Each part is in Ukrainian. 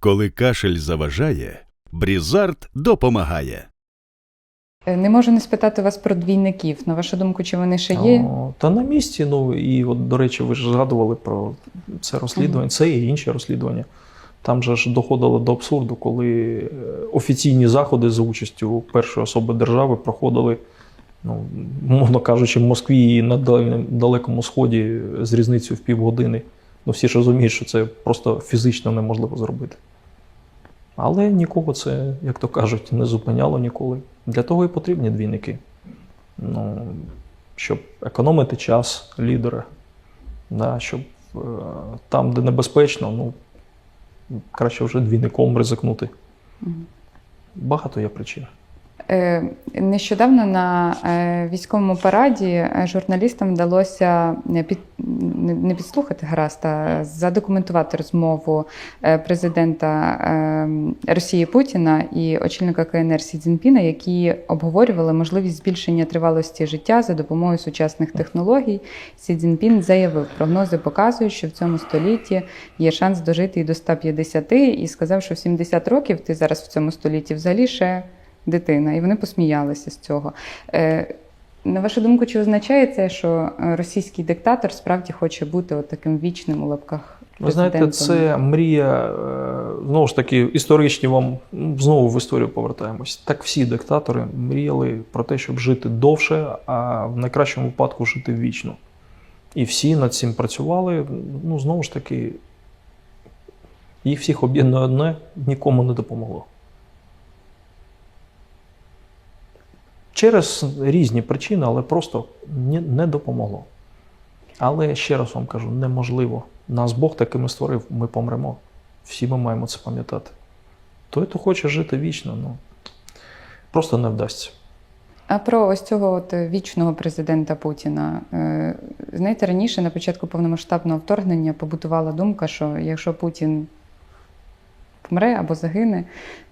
Коли кашель заважає, Брізард допомагає. Е, Не можу не спитати вас про двійників. На вашу думку, чи вони ще є? О, Та на місці, ну і от, до речі, ви ж згадували про це розслідування, це і інші розслідування. Там же ж доходило до абсурду, коли е, офіційні заходи за участю першої особи держави проходили, ну, мовно кажучи, в Москві і на далекому сході з різницею в півгодини. Ну, всі ж розуміють, що це просто фізично неможливо зробити. Але нікого це, як то кажуть, не зупиняло ніколи. Для того і потрібні двійники. Ну, щоб економити час лідера, да, щоб е, там, де небезпечно, ну, краще вже двійником ризикнути. Багато є причин. Е, Нещодавно на е, військовому параді е, журналістам вдалося під, не підслухати гаразд, а задокументувати розмову президента Росії Путіна і очільника КНР Сі Цзіньпіна, які обговорювали можливість збільшення тривалості життя за допомогою сучасних технологій. Сі Цзіньпін заявив, прогнози показують, що в цьому столітті є шанс дожити і до 150, і сказав, що в 70 років ти зараз в цьому столітті взагалі ще дитина, і вони посміялися з цього. Е, на вашу думку, чи означає це, що російський диктатор справді хоче бути от таким вічним у лапках? Ви знаєте, це мрія, е, знову ж таки, історичні вам знову в історію повертаємось. Так всі диктатори мріяли про те, щоб жити довше, а в найкращому випадку жити вічно. І всі над цим працювали. Ну, знову ж таки, їх всіх об'єднує одне, нікому не допомогло. Через різні причини, але просто не, допомогло. Але ще раз вам кажу, неможливо. Нас Бог такими створив, ми помремо. Всі ми маємо це пам'ятати. Той, хто хоче жити вічно, ну просто не вдасться. А про ось цього от вічного президента Путіна. Е, Знаєте, раніше на початку повномасштабного вторгнення побутувала думка, що якщо Путін помре або загине,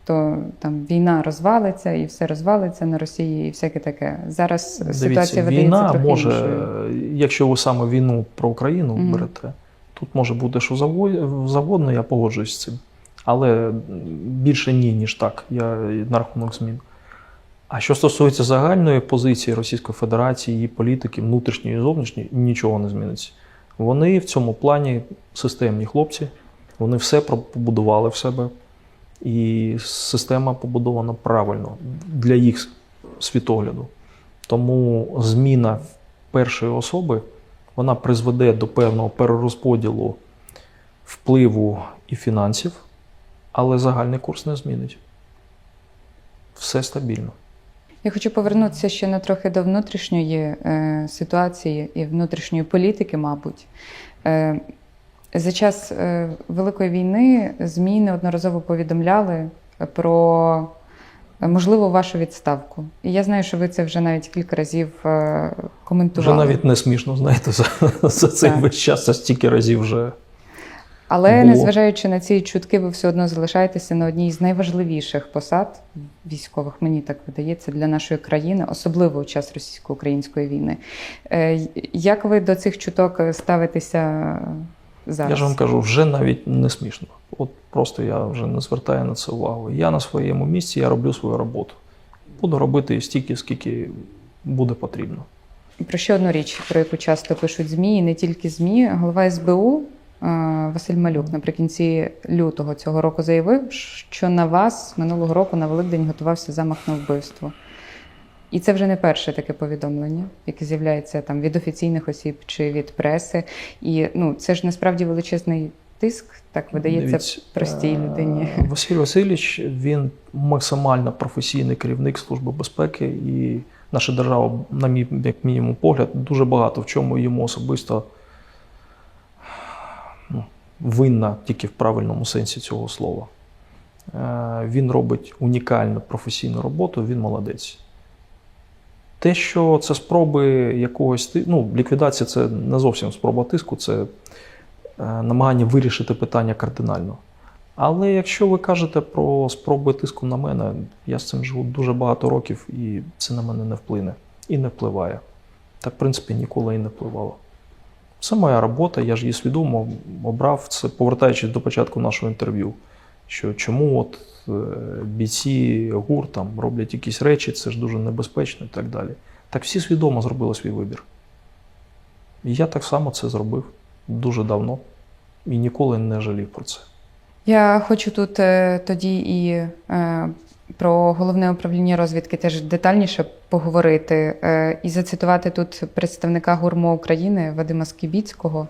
то там війна розвалиться і все розвалиться на Росії, і всяке таке. Зараз ситуація Дивіться, видається війна трохи може, іншою. якщо ви саме війну про Україну Мгм. берете, тут може бути що завгодно, я погоджуюсь з цим. Але більше ні, ніж так, я на рахунок змін. А що стосується загальної позиції Російської Федерації, її політики, внутрішньої і зовнішньої, нічого не зміниться. Вони в цьому плані системні хлопці, вони все побудували в себе, і система побудована правильно для їх світогляду. Тому зміна першої особи вона призведе до певного перерозподілу впливу і фінансів, але загальний курс не змінить. Все стабільно. Я хочу повернутися ще на трохи до внутрішньої е, ситуації і внутрішньої політики, мабуть. Е, за час е, Великої війни ЗМІ неодноразово повідомляли про е, можливу вашу відставку. І я знаю, що ви це вже навіть кілька разів е, Вже навіть не смішно, знаєте, за, за цей Так. весь час, це стільки разів вже. Але було. незважаючи на ці чутки, ви все одно залишаєтеся на одній з найважливіших посад військових, мені так видається, для нашої країни, особливо у час російсько-української війни. Як ви до цих чуток ставитеся зараз? Я ж вам кажу, вже навіть не смішно. От просто я вже не звертаю на це увагу. Я на своєму місці, я роблю свою роботу. Буду робити стільки, скільки буде потрібно. Про ще одну річ, про яку часто пишуть ЗМІ, і не тільки ЗМІ. Голова СБУ е, Василь Малюк наприкінці лютого цього року заявив, що на вас минулого року на Великдень готувався замах на вбивство. І це вже не перше таке повідомлення, яке з'являється там від офіційних осіб чи від преси. І ну, це ж насправді величезний тиск, так видається Дивіться, простій е, людині. Василь Васильович він максимально професійний керівник Служби безпеки, і наша держава, на мій як мінімум погляд, дуже багато в чому йому особисто ну, винна тільки в правильному сенсі цього слова. Е, Він робить унікальну професійну роботу, він молодець. Те, що це спроби якогось ну, ліквідація це не зовсім спроба тиску, це е, намагання вирішити питання кардинально. Але якщо ви кажете про спроби тиску на мене, я з цим живу дуже багато років, і це на мене не вплине і не впливає. Так, в принципі, ніколи і не впливало. Це моя робота, я ж її свідомо обрав це, повертаючись до початку нашого інтерв'ю. Що чому от е, бійці ГУР роблять якісь речі, це ж дуже небезпечно і так далі. Так всі свідомо зробили свій вибір. І я так само це зробив дуже давно і ніколи не жалів про це. Я хочу тут е, тоді і е, про головне управління розвідки теж детальніше поговорити і зацитувати тут представника ГУРМО України Вадима Скібіцького.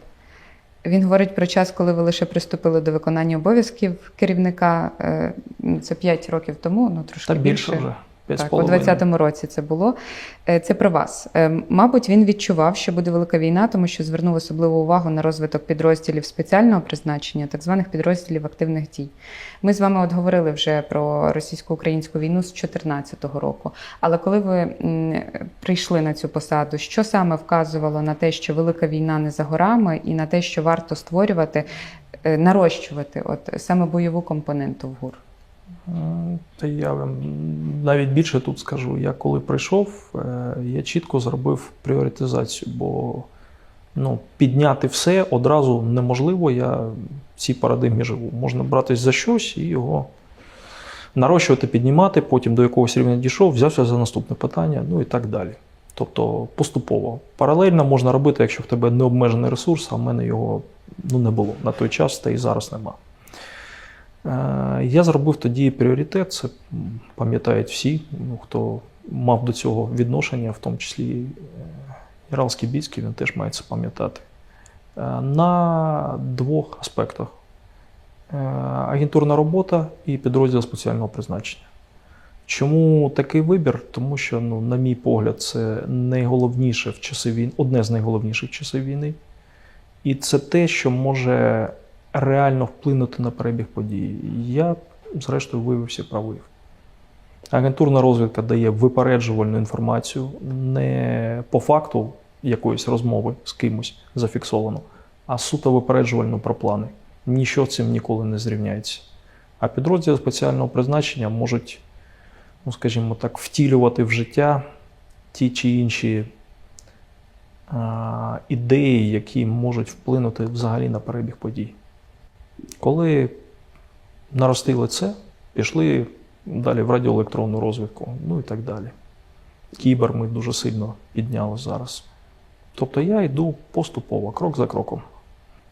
Він говорить про час, коли ви лише приступили до виконання обов'язків керівника. Е, ну, це 5 років тому, ну трошки Та більше вже. Так, у половиною. 20-му році це було. Е, Це про вас. Е, Мабуть, він відчував, що буде велика війна, тому що звернув особливу увагу на розвиток підрозділів спеціального призначення, так званих підрозділів активних дій. Ми з вами от говорили вже про російсько-українську війну з 2014 року. Але коли ви прийшли на цю посаду, що саме вказувало на те, що велика війна не за горами, і на те, що варто створювати, е, нарощувати от саме бойову компоненту в ГУР? Та я навіть більше тут скажу. Я коли прийшов, е, я чітко зробив пріоритизацію, бо ну, підняти все одразу неможливо. Я в цій парадигмі живу. Можна братись за щось і його нарощувати, піднімати, потім до якогось рівня дійшов, взявся за наступне питання, ну і так далі. Тобто поступово. Паралельно можна робити, якщо в тебе необмежений ресурс, а в мене його ну, не було на той час, та і зараз нема. Е, Я зробив тоді пріоритет, це пам'ятають всі, ну, хто мав до цього відношення, в тому числі е, Яралський Біцький, він теж має це пам'ятати. Е, На двох аспектах: агентурна робота і підрозділ спеціального призначення. Чому такий вибір? Тому що, ну, на мій погляд, це найголовніше в часи війни, одне з найголовніших часів війни. І це те, що може реально вплинути на перебіг подій. Я, зрештою, виявився правий. Агентурна розвідка дає випереджувальну інформацію не по факту якоїсь розмови з кимось зафіксовано, а суто випереджувальну про плани. Ніщо цим ніколи не зрівняється. А підрозділи спеціального призначення можуть, ну скажімо так, втілювати в життя ті чи інші а, ідеї, які можуть вплинути взагалі на перебіг подій. Коли наростили це, пішли далі в радіоелектронну розвідку, ну і так далі. Кібер ми дуже сильно підняли зараз. Тобто я йду поступово, крок за кроком.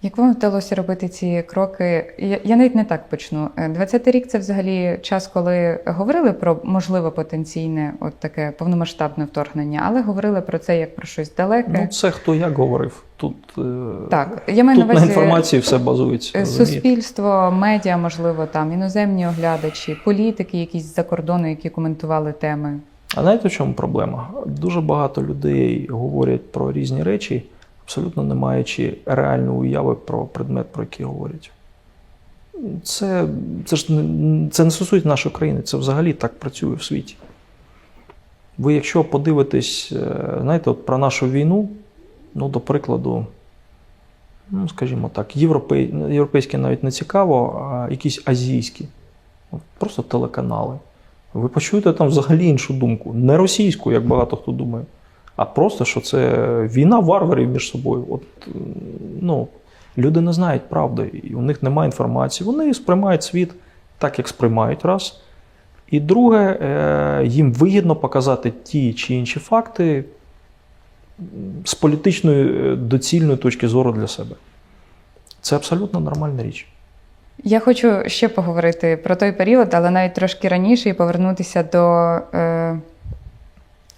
Як вам вдалося робити ці кроки? Я, я навіть не так почну. Е, 20-й рік це взагалі час, коли говорили про можливе потенційне, от таке повномасштабне вторгнення, але говорили про це як про щось далеке. Ну, це хто як говорив. Тут, е, так, я маю тут на на увазі інформації все базується. е, суспільство, медіа, можливо, там іноземні оглядачі, політики, якісь з-за кордону, які коментували теми. А знаєте, в чому проблема? Дуже багато людей говорять про різні речі, абсолютно не маючи реальної уяви про предмет, про який говорять. Це, це ж не, це не стосується нашої країни, це взагалі так працює в світі. Ви, якщо подивитесь, е, знаєте, от про нашу війну, ну, до прикладу, ну, скажімо так, європей, європейські навіть не цікаво, а якісь азійські, просто телеканали. Ви почуєте там взагалі іншу думку. Не російську, як багато хто думає, а просто, що це війна варварів між собою. От, ну, люди не знають правди, і у них немає інформації. Вони сприймають світ так, як сприймають раз. І друге, е, їм вигідно показати ті чи інші факти з політичної е, доцільної точки зору для себе. Це абсолютно нормальна річ. Я хочу ще поговорити про той період, але навіть трошки раніше, і повернутися до е,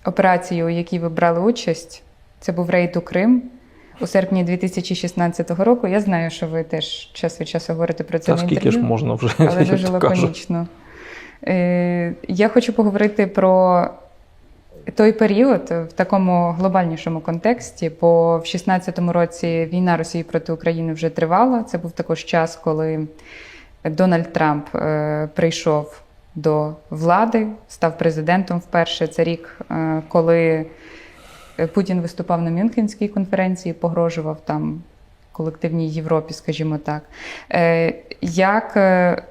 операції, у якій ви брали участь. Це був рейд у Крим у серпні 2016 року. Я знаю, що ви теж час від часу говорите про це Та на скільки інтерв'ю, ж можна вже але дуже лаконічно. Е, я хочу поговорити про той період в такому глобальнішому контексті, бо в 16-му році війна Росії проти України вже тривала. Це був також час, коли Дональд Трамп е, прийшов до влади, став президентом вперше. Це рік, е, коли Путін виступав на Мюнхенській конференції, погрожував там колективній Європі, скажімо так. Е, як е,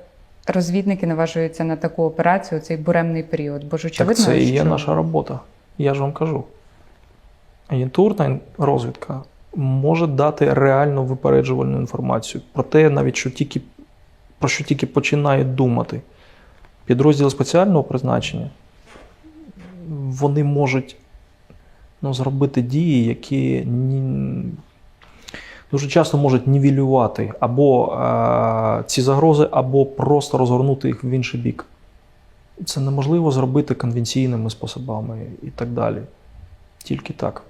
розвідники наважуються на таку операцію у цей буремний період? Бо ж Так це і є що... наша робота. Я ж вам кажу. Агентурна розвідка може дати реально випереджувальну інформацію про те, навіть що тільки про що тільки починають думати. Підрозділи спеціального призначення вони можуть ну, зробити дії, які ні, дуже часто можуть нівелювати або е, ці загрози, або просто розгорнути їх в інший бік. Це неможливо зробити конвенційними способами і так далі. Тільки так.